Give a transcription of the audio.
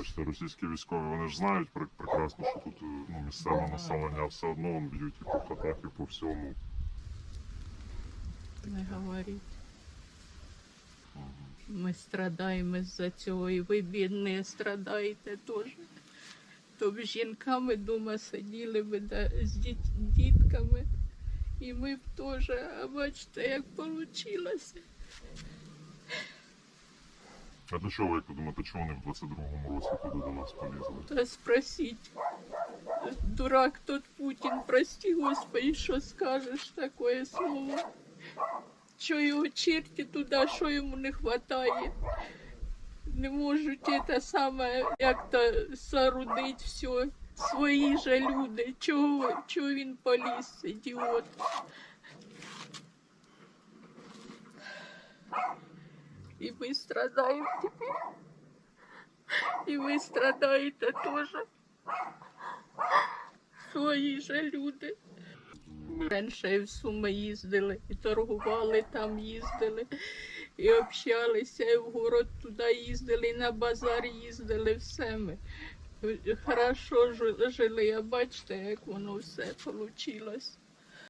Бачите, російські військові вони ж знають пр- прекрасно, що тут е, ну, місцеве населення все одно б'ють і по хатах, і по всьому. Не говоріть. Ми страдаємо з-за цього, і ви, бідні, страдаєте теж. То б жінками дома сиділи б да, з діт- дітками, і ми б теж, а бачите, як вийшло. А для чого, як ви думаєте, чого вони в 22-му році туди до нас полізли? Та спросіть. Дурак тот Путін, прости Господи, що скажеш таке слово. Що його черті туди, що йому не вистачає. Не можуть те саме, як то соорудить все. Свої же люди. Чого, чого він поліз, ідіот? І ми страдаємо тепер. І ви страдаєте теж. Свої же люди. Раніше в Суми їздили, і торгували там їздили, і общалися, і в город туди їздили, і на базар їздили, все ми. Хорошо жи- жили, а бачите, як воно все вийшло.